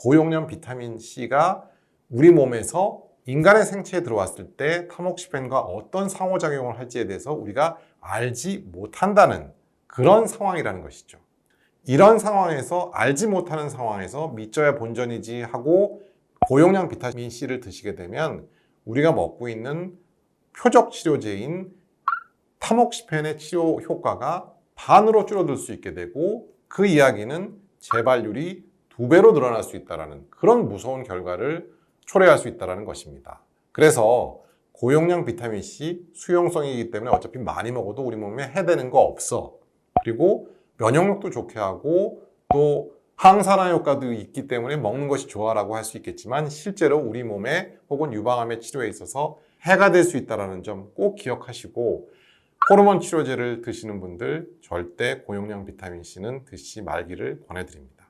고용량 비타민 C가 우리 몸에서 인간의 생체에 들어왔을 때 타목시펜과 어떤 상호작용을 할지에 대해서 우리가 알지 못한다는 그런 상황이라는 것이죠. 이런 상황에서 알지 못하는 상황에서 믿져야 본전이지 하고 고용량 비타민 C를 드시게 되면 우리가 먹고 있는 표적 치료제인 타목시펜의 치료 효과가 반으로 줄어들 수 있게 되고 그 이야기는 재발률이 두 배로 늘어날 수 있다는 그런 무서운 결과를 초래할 수 있다는 것입니다. 그래서 고용량 비타민 C 수용성이기 때문에 어차피 많이 먹어도 우리 몸에 해되는 거 없어. 그리고 면역력도 좋게 하고 또 항산화 효과도 있기 때문에 먹는 것이 좋아라고 할 수 있겠지만 실제로 우리 몸에 혹은 유방암의 치료에 있어서 해가 될 수 있다는 점 꼭 기억하시고 호르몬 치료제를 드시는 분들 절대 고용량 비타민 C는 드시지 말기를 권해드립니다.